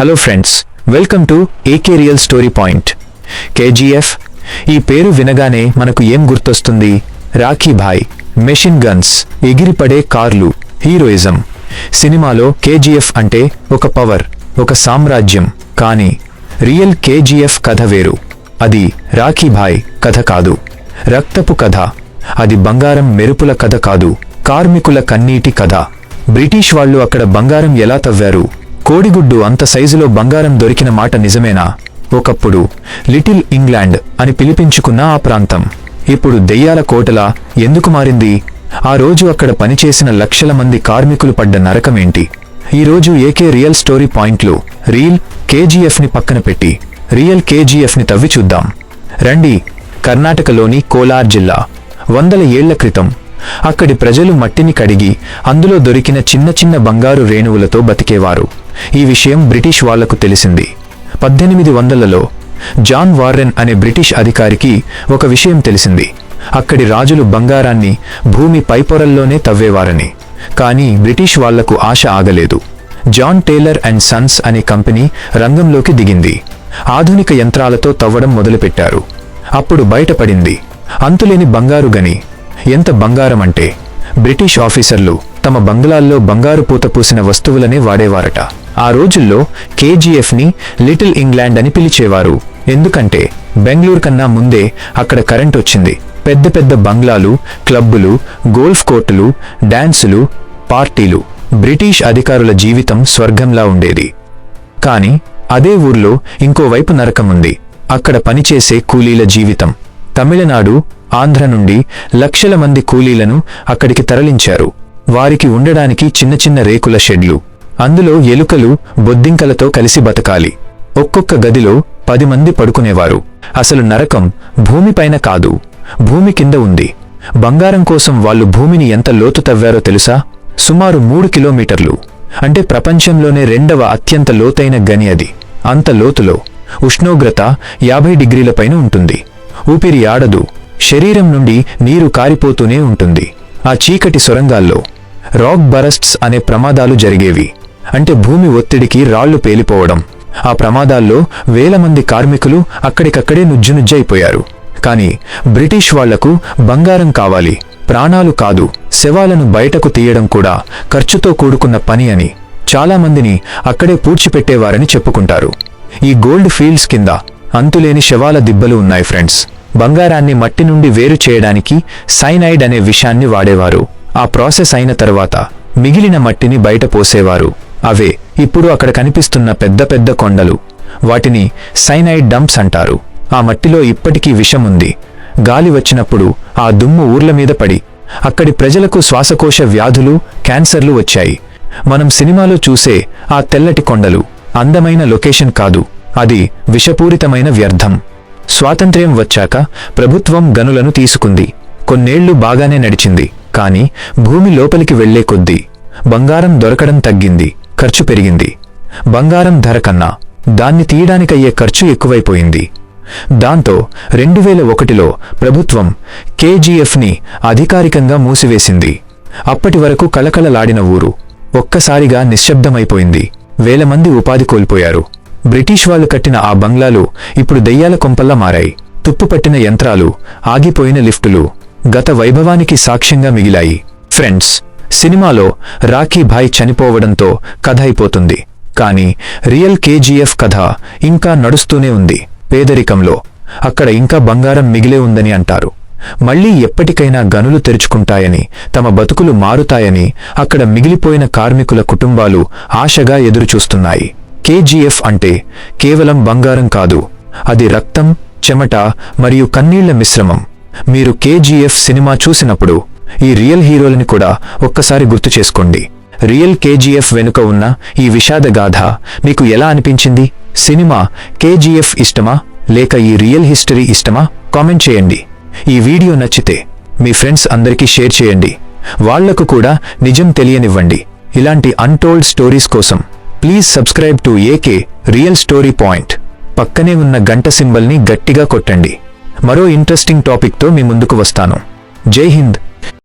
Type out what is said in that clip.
Hello friends welcome to AK real story point KGF ఈ పేరు వినగానే మనకు ఏం గుర్తొస్తుంది? రాఖీ భాయ్ మెషిన్ గన్స్ ఎగిరిపడే కార్లు హీరోయిజం. సినిమాలో కేజీఎఫ్ అంటే ఒక పవర్ ఒక సామ్రాజ్యం. కానీ రియల్ కేజీఎఫ్ కథ వేరు. అది రాఖీభాయ్ కథ కాదు. రక్తపు కథ. అది బంగారం మెరుపుల కథ కాదు. కార్మికుల కన్నీటి కథ. బ్రిటిష్ వాళ్ళు అక్కడ బంగారం ఎలా తవ్వారు? కోడిగుడ్డు అంత సైజులో బంగారం దొరికిన మాట నిజమేనా? ఒకప్పుడు లిటిల్ ఇంగ్లాండ్ అని పిలిపించుకున్న ఆ ప్రాంతం. ఇప్పుడు దెయ్యాల కోటలా ఎందుకు మారింది? ఆ రోజు అక్కడ పనిచేసిన లక్షల మంది కార్మికులు పడ్డ నరకమేంటి? ఈరోజు ఏకే రియల్ స్టోరీ పాయింట్లు రీల్ కేజీఎఫ్ని పక్కన పెట్టి రియల్ కేజీఎఫ్ని తవ్వి చూద్దాం. రండి కర్ణాటకలోని కోలార్ జిల్లా. వందల ఏళ్ళ క్రితం అక్కడి ప్రజలు మట్టిని కడిగి అందులో దొరికిన చిన్న చిన్న బంగారు రేణువులతో బతికేవారు. ఈ విషయం బ్రిటిష్ వాళ్ళకు తెలిసింది. పద్దెనిమిది వందలలో జాన్ వార్రెన్ అనే బ్రిటిష్ అధికారికి ఒక విషయం తెలిసింది. అక్కడి రాజులు బంగారాన్ని భూమి పైపొరల్లోనే తవ్వేవారని. కానీ బ్రిటిష్ వాళ్ళకు ఆశ ఆగలేదు. జాన్ టేలర్ అండ్ సన్స్ అనే కంపెనీ రంగంలోకి దిగింది. ఆధునిక యంత్రాలతో తవ్వడం మొదలుపెట్టారు. అప్పుడు బయటపడింది. అంతులేని బంగారు గని ఎంత బంగారం అంటే బ్రిటిష్ ఆఫీసర్లు తమ బంగ్లాల్లో బంగారు పూత పూసిన వస్తువులనే వాడేవారట. ఆ రోజుల్లో కేజీఎఫ్ని లిటిల్ ఇంగ్లాండ్ అని పిలిచేవారు. ఎందుకంటే బెంగళూరు కన్నా ముందే అక్కడ కరెంట్ వచ్చింది. పెద్ద పెద్ద బంగ్లాలు క్లబ్బులు గోల్ఫ్ కోర్టులు డాన్సులు పార్టీలు బ్రిటిష్ అధికారుల జీవితం స్వర్గంలా ఉండేది. కాని అదే ఊర్లో ఇంకోవైపు నరకముంది. అక్కడ పనిచేసే కూలీల జీవితం. తమిళనాడు ఆంధ్ర నుండి లక్షల మంది కూలీలను అక్కడికి తరలించారు. వారికి ఉండడానికి చిన్న చిన్న రేకుల షెడ్లు. అందులో ఎలుకలు బొద్దింకలతో కలిసి బతకాలి. ఒక్కొక్క గదిలో పది మంది పడుకునేవారు. అసలు నరకం భూమిపైన కాదు. భూమి కింద ఉంది. బంగారం కోసం వాళ్ళు భూమిని ఎంత లోతు తవ్వారో తెలుసా? సుమారు మూడు కిలోమీటర్లు. అంటే ప్రపంచంలోనే రెండవ అత్యంత లోతైన గని అది. అంత లోతులో. ఉష్ణోగ్రత యాభై డిగ్రీలపైన ఉంటుంది. ఊపిరి ఆడదు. శరీరం నుండి నీరు కారిపోతూనే ఉంటుంది. ఆ చీకటి సొరంగాల్లో రాక్ బరస్ట్స్ అనే ప్రమాదాలు జరిగేవి. అంటే భూమి ఒత్తిడికి రాళ్ళు పేలిపోవడం. ఆ ప్రమాదాల్లో వేల మంది కార్మికులు అక్కడికక్కడే నుజ్జునుజ్జైపోయారు. కాని బ్రిటిష్ వాళ్ళకు బంగారం కావాలి ప్రాణాలు కాదు శవాలను బయటకు తీయడం కూడా ఖర్చుతో కూడుకున్న పని అని చాలామందిని అక్కడే పూడ్చిపెట్టేవారని చెప్పుకుంటారు. ఈ గోల్డ్ ఫీల్డ్స్ కింద అంతులేని శవాల దిబ్బలు ఉన్నాయి ఫ్రెండ్స్. బంగారాన్ని మట్టి నుండి వేరు చేయడానికి సైనైడ్ అనే విషాన్ని వాడేవారు. ఆ ప్రాసెస్ అయిన తరువాత మిగిలిన మట్టిని బయట పోసేవారు. అవే ఇప్పుడు అక్కడ కనిపిస్తున్న పెద్ద పెద్ద కొండలు. వాటిని సైనైడ్ డంప్స్ అంటారు. ఆ మట్టిలో ఇప్పటికీ విషముంది గాలి వచ్చినప్పుడు ఆ దుమ్ము ఊర్ల మీద పడి అక్కడి ప్రజలకు శ్వాసకోశ వ్యాధులు క్యాన్సర్లు వచ్చాయి. మనం సినిమాలో చూసే ఆ తెల్లటి కొండలు అందమైన లొకేషన్ కాదు. అది విషపూరితమైన వ్యర్థం. స్వాతంత్ర్యం వచ్చాక ప్రభుత్వం గనులను తీసుకుంది. కొన్నేళ్ళు బాగానే నడిచింది. కాని భూమి లోపలికి వెళ్ళే కొద్దీ బంగారం దొరకడం తగ్గింది. ఖర్చు పెరిగింది. బంగారం ధర కన్నా దాన్ని తీయడానికయ్యే ఖర్చు ఎక్కువైపోయింది. దాంతో రెండు వేల ఒకటిలో ప్రభుత్వం కేజీఎఫ్ని అధికారికంగా మూసివేసింది. అప్పటి వరకు కలకలలాడిన ఊరు ఒక్కసారిగా నిశ్శబ్దమైపోయింది. వేల మంది ఉపాధి కోల్పోయారు. బ్రిటిష్ వాళ్ళు కట్టిన ఆ బంగ్లాలు ఇప్పుడు దెయ్యాల కొంపల్లా మారాయి. తుప్పుపట్టిన యంత్రాలు ఆగిపోయిన లిఫ్టులు గత వైభవానికి సాక్ష్యంగా మిగిలాయి. ఫ్రెండ్స్ సినిమాలో రాఖీ భాయ్ చనిపోవడంతో కథ అయిపోతుంది. కాని రియల్ కేజీఎఫ్ కథ ఇంకా నడుస్తూనే ఉంది. పేదరికంలో అక్కడ ఇంకా బంగారం మిగిలే ఉందని అంటారు. మళ్ళీ ఎప్పటికైనా గనులు తెరుచుకుంటాయని తమ బతుకులు మారుతాయని అక్కడ మిగిలిపోయిన కార్మికుల కుటుంబాలు ఆశగా ఎదురుచూస్తున్నాయి. కేజీఎఫ్ అంటే కేవలం బంగారం కాదు అది రక్తం చెమట మరియు కన్నీళ్ళ మిశ్రమం. మీరు కేజీఎఫ్ సినిమా చూసినప్పుడు ఈ రియల్ హీరోలని కూడా ఒక్కసారి గుర్తు చేసుకోండి. రియల్ కేజీఎఫ్ వెనుక ఉన్న ఈ విషాద గాథ మీకు ఎలా అనిపించింది? సినిమా కేజీఎఫ్ ఇష్టమా? లేక ఈ రియల్ హిస్టరీ ఇష్టమా? కామెంట్ చేయండి. ఈ వీడియో నచ్చితే మీ ఫ్రెండ్స్ అందరికీ షేర్ చేయండి. వాళ్ళకు కూడా నిజం తెలియనివ్వండి. ఇలాంటి అన్టోల్డ్ స్టోరీస్ కోసం please subscribe to AK real story point పక్కనే ఉన్న గంట సింబల్ని గట్టిగా కొట్టండి. మరో ఇంట్రెస్టింగ్ టాపిక్తో మీ ముందుకు వస్తాను. జై హింద్.